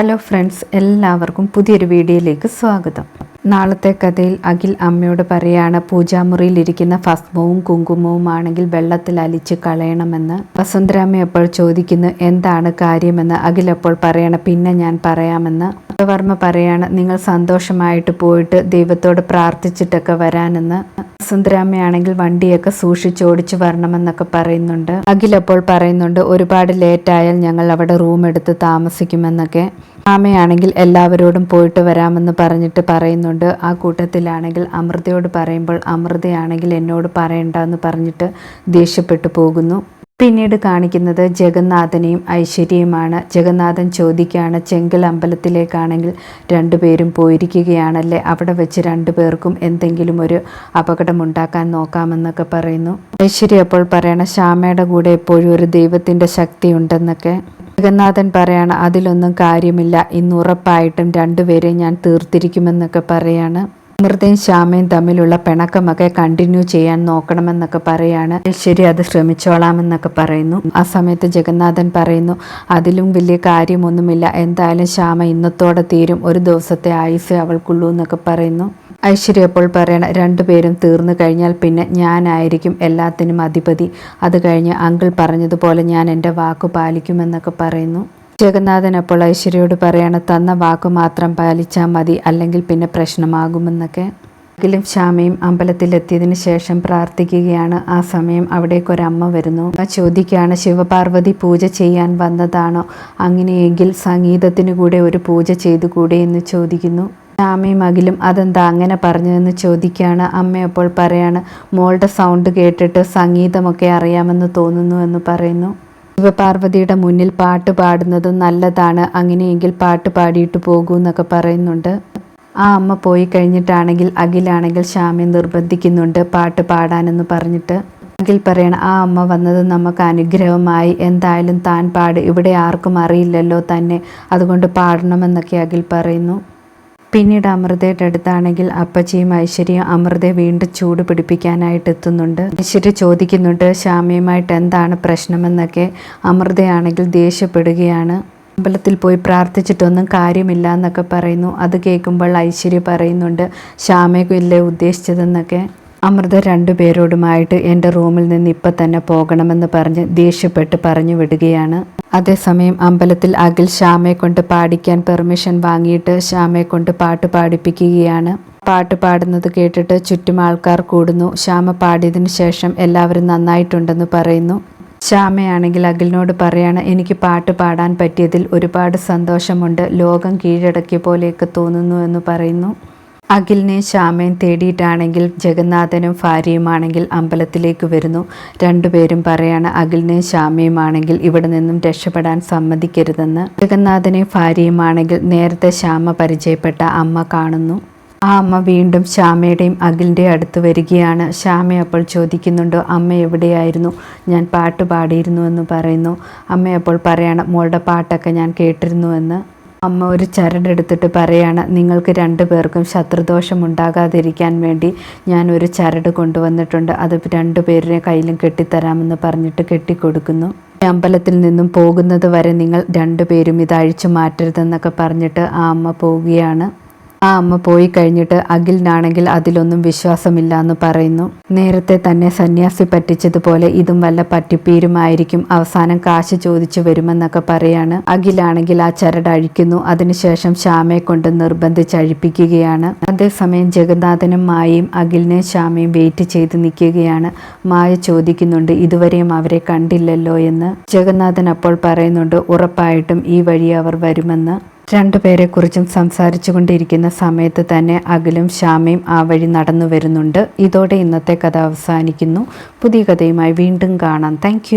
Hello friends എല്ലാവർക്കും പുതിയൊരു വീഡിയോയിലേക്ക് സ്വാഗതം. നാളത്തെ കഥയിൽ അഖിൽ അമ്മയോട് പറയാണ് പൂജാമുറിയിലിരിക്കുന്ന ഭസ്മവും കുങ്കുമവും ആണെങ്കിൽ വെള്ളത്തിൽ അലിച്ച് കളയണമെന്ന്. വസുന്ധരാമ്മ അപ്പോൾ ചോദിക്കുന്നു എന്താണ് കാര്യമെന്ന്? അഖിൽ അപ്പോൾ പറയണം പിന്നെ ഞാൻ പറയാമെന്ന്. വർമ്മ പറയാണ് നിങ്ങൾ സന്തോഷമായിട്ട് പോയിട്ട് ദൈവത്തോട് പ്രാർത്ഥിച്ചിട്ടൊക്കെ വരാനെന്ന്. വസുന്ധരാമ്മയാണെങ്കിൽ വണ്ടിയൊക്കെ സൂക്ഷിച്ചോടിച്ചു വരണമെന്നൊക്കെ പറയുന്നുണ്ട്. അഖിൽ അപ്പോൾ പറയുന്നുണ്ട് ഒരുപാട് ലേറ്റായാൽ ഞങ്ങൾ അവിടെ റൂം എടുത്ത് താമസിക്കുമെന്നൊക്കെ. ആമയാണെങ്കിൽ എല്ലാവരോടും പോയിട്ട് വരാമെന്ന് പറഞ്ഞിട്ട് പറയുന്നുണ്ട്. ആ കൂട്ടത്തിലാണെങ്കിൽ അമൃതയോട് പറയുമ്പോൾ അമൃതയാണെങ്കിൽ എന്നോട് പറയണ്ട എന്ന് പറഞ്ഞിട്ട് ദേഷ്യപ്പെട്ടു പോകുന്നു. പിന്നീട് കാണിക്കുന്നത് ജഗന്നാഥനെയും ഐശ്വര്യയുമാണ്. ജഗന്നാഥൻ ചോദിക്കുകയാണ് ചെങ്കൽ അമ്പലത്തിലേക്കാണെങ്കിൽ രണ്ടുപേരും പോയിരിക്കുകയാണല്ലേ? അവിടെ വെച്ച് രണ്ടുപേർക്കും എന്തെങ്കിലും ഒരു അപകടമുണ്ടാക്കാൻ നോക്കാമെന്നൊക്കെ പറയുന്നു. ഐശ്വര്യ അപ്പോൾ പറയണ ശ്യാമയുടെ കൂടെ എപ്പോഴും ഒരു ദൈവത്തിന്റെ ശക്തി ഉണ്ടെന്നൊക്കെ ജഗന്നാഥൻ പറയാണ് അതിലൊന്നും കാര്യമില്ല. ഇന്ന് ഉറപ്പായിട്ടും രണ്ടുപേരെയും ഞാൻ തീർത്തിരിക്കുമെന്നൊക്കെ പറയാണ്. അമൃതയും ശ്യാമയും തമ്മിലുള്ള പിണക്കമൊക്കെ കണ്ടിന്യൂ ചെയ്യാൻ നോക്കണമെന്നൊക്കെ പറയാണ്. ശരി അത് ശ്രമിച്ചോളാമെന്നൊക്കെ പറയുന്നു. ആ സമയത്ത് ജഗന്നാഥൻ പറയുന്നു അതിലും വലിയ കാര്യമൊന്നുമില്ല. എന്തായാലും ശ്യാമ ഇന്നത്തോടെ തീരും. ഒരു ദിവസത്തെ ആയുസ് അവൾക്കുള്ളൂ എന്നൊക്കെ പറയുന്നു. ഐശ്വര്യ അപ്പോൾ പറയണ രണ്ടുപേരും തീർന്നു കഴിഞ്ഞാൽ പിന്നെ ഞാനായിരിക്കും എല്ലാത്തിനും അധിപതി. അത് കഴിഞ്ഞ് അങ്കിൾ പറഞ്ഞതുപോലെ ഞാൻ എന്റെ വാക്ക് പാലിക്കുമെന്നൊക്കെ പറയുന്നു. ജഗന്നാഥൻ അപ്പോൾ ഐശ്വര്യയോട് പറയാണ് തന്ന വാക്ക് മാത്രം പാലിച്ചാൽ മതി അല്ലെങ്കിൽ പിന്നെ പ്രശ്നമാകുമെന്നൊക്കെ. അഖിലും ശ്യാമയും അമ്പലത്തിലെത്തിയതിനു ശേഷം പ്രാർത്ഥിക്കുകയാണ്. ആ സമയം അവിടേക്ക് ഒരമ്മ വരുന്നു. ചോദിക്കുകയാണ് ശിവപാർവതി പൂജ ചെയ്യാൻ വന്നതാണോ? അങ്ങനെയെങ്കിൽ സംഗീതത്തിനു കൂടെ ഒരു പൂജ ചെയ്തുകൂടെ? എന്ന് ചോദിക്കുന്നു. ശ്യാമയും അഖിലും അതെന്താ അങ്ങനെ പറഞ്ഞതെന്ന് ചോദിക്കുകയാണ്. അമ്മ അപ്പോൾ പറയാണ് മോളുടെ സൗണ്ട് കേട്ടിട്ട് സംഗീതമൊക്കെ അറിയാമെന്ന് തോന്നുന്നു എന്ന് പറയുന്നു. ശിവപാർവതിയുടെ മുന്നിൽ പാട്ട് പാടുന്നത് നല്ലതാണ്. അങ്ങനെയെങ്കിൽ പാട്ട് പാടിയിട്ട് പോകൂ എന്നൊക്കെ പറയുന്നുണ്ട്. ആ അമ്മ പോയി കഴിഞ്ഞിട്ടാണെങ്കിൽ അഖിലാണെങ്കിൽ ശ്യാമി നിർബന്ധിക്കുന്നുണ്ട് പാട്ട് പാടാനെന്ന് പറഞ്ഞിട്ട്. അഖിൽ പറയണം ആ അമ്മ വന്നത് നമുക്ക് അനുഗ്രഹമായി. എന്തായാലും താൻ പാട്. ഇവിടെ ആർക്കും അറിയില്ലല്ലോ തന്നെ. അതുകൊണ്ട് പാടണമെന്നൊക്കെ അഖിൽ പറയുന്നു. പിന്നീട് അമൃതയുടെ അടുത്താണെങ്കിൽ അപ്പച്ചിയും ഐശ്വര്യയും അമൃതയെ വീണ്ടും ചൂട് പിടിപ്പിക്കാനായിട്ട് എത്തുന്നുണ്ട്. ഐശ്വര്യ ചോദിക്കുന്നുണ്ട് ശാമ്യമായിട്ട് എന്താണ് പ്രശ്നമെന്നൊക്കെ? അമൃതയാണെങ്കിൽ ദേഷ്യപ്പെടുകയാണ്. അമ്പലത്തിൽ പോയി പ്രാർത്ഥിച്ചിട്ടൊന്നും കാര്യമില്ല എന്നൊക്കെ പറയുന്നു. അത് കേൾക്കുമ്പോൾ ഐശ്വര്യ പറയുന്നുണ്ട് ശ്യാമയ്ക്കില്ലേ ഉദ്ദേശിച്ചതെന്നൊക്കെ? അമൃത രണ്ടുപേരോടുമായിട്ട് എന്റെ റൂമിൽ നിന്ന് ഇപ്പം തന്നെ പോകണമെന്ന് പറഞ്ഞ് ദേഷ്യപ്പെട്ട് പറഞ്ഞു വിടുകയാണ്. അതേസമയം അമ്പലത്തിൽ അഖിൽ ശ്യാമയെ കൊണ്ട് പാടിക്കാൻ പെർമിഷൻ വാങ്ങിയിട്ട് ശ്യാമയെ കൊണ്ട് പാട്ട് പാടിപ്പിക്കുകയാണ്. പാട്ട് പാടുന്നത് കേട്ടിട്ട് ചുറ്റും ആൾക്കാർ കൂടുന്നു. ശ്യാമ പാടിയതിന് ശേഷം എല്ലാവരും നന്നായിട്ടുണ്ടെന്ന് പറയുന്നു. ശ്യാമയാണെങ്കിൽ അഖിലിനോട് പറയാണ് എനിക്ക് പാട്ട് പാടാൻ പറ്റിയതിൽ ഒരുപാട് സന്തോഷമുണ്ട്. ലോകം കീഴടക്കിയ പോലെയൊക്കെ തോന്നുന്നു എന്ന് പറയുന്നു. അഖിലിനെ ശ്യാമയും തേടിയിട്ടാണെങ്കിൽ ജഗന്നാഥനും ഭാര്യയുമാണെങ്കിൽ അമ്പലത്തിലേക്ക് വരുന്നു. രണ്ടുപേരും പറയാണ് അഖിലിനെ ശ്യാമയുമാണെങ്കിൽ ഇവിടെ നിന്നും രക്ഷപ്പെടാൻ സമ്മതിക്കരുതെന്ന്. ജഗന്നാഥനെ ഭാര്യയുമാണെങ്കിൽ നേരത്തെ ശ്യാമ പരിചയപ്പെട്ട അമ്മ കാണുന്നു. ആ അമ്മ വീണ്ടും ശ്യാമയുടെയും അഖിലിന്റെ അടുത്ത് വരികയാണ്. ശ്യാമ അപ്പോൾ ചോദിക്കുന്നുണ്ടോ അമ്മ എവിടെയായിരുന്നു? ഞാൻ പാട്ട് പാടിയിരുന്നു എന്ന് പറയുന്നു. അമ്മ അപ്പോൾ പറയണം മോളുടെ പാട്ടൊക്കെ ഞാൻ കേട്ടിരുന്നുവെന്ന് അമ്മ ഒരു ചരടെടുത്തിട്ട് പറയാണ് നിങ്ങൾക്ക് രണ്ടു പേർക്കും ശത്രുദോഷം ഉണ്ടാകാതിരിക്കാൻ വേണ്ടി ഞാൻ ഒരു ചരട് കൊണ്ടുവന്നിട്ടുണ്ട്. അത് രണ്ടു പേരുടെ കയ്യിലും കെട്ടിത്തരാമെന്ന് പറഞ്ഞിട്ട് കെട്ടിക്കൊടുക്കുന്നു. അമ്പലത്തിൽ നിന്നും പോകുന്നത് വരെ നിങ്ങൾ രണ്ടുപേരും ഇത് അഴിച്ചു മാറ്റരുതെന്നൊക്കെ പറഞ്ഞിട്ട് ആ അമ്മ പോവുകയാണ്. ആ അമ്മ പോയി കഴിഞ്ഞിട്ട് അഖിലിനാണെങ്കിൽ അതിലൊന്നും വിശ്വാസമില്ല എന്ന് പറയുന്നു. നേരത്തെ തന്നെ സന്യാസി പറ്റിച്ചതുപോലെ ഇതും വല്ല പറ്റിപ്പീരുമായിരിക്കും. അവസാനം കാശ് ചോദിച്ചു വരുമെന്നൊക്കെ പറയാണ്. അഖിലാണെങ്കിൽ ആ ചരട് അഴിക്കുന്നു. അതിനുശേഷം ശ്യാമയെ കൊണ്ട് നിർബന്ധിച്ച് അഴിപ്പിക്കുകയാണ് അതേസമയം ജഗന്നാഥനും മായയും അഖിലിനെയും ശ്യാമയും വെയിറ്റ് ചെയ്ത് നിൽക്കുകയാണ്. മായ ചോദിക്കുന്നുണ്ട് ഇതുവരെയും അവരെ കണ്ടില്ലല്ലോ എന്ന്. ജഗന്നാഥൻ അപ്പോൾ പറയുന്നുണ്ട് ഉറപ്പായിട്ടും ഈ വഴി അവർ വരുമെന്ന്. രണ്ടുപേരെക്കുറിച്ചും സംസാരിച്ചു കൊണ്ടിരിക്കുന്ന സമയത്ത് തന്നെ അഖിലും ശ്യാമയും ആ വഴി നടന്നു വരുന്നുണ്ട് ഇതോടെ ഇന്നത്തെ കഥ അവസാനിക്കുന്നു. പുതിയ കഥയുമായി വീണ്ടും കാണാം. താങ്ക്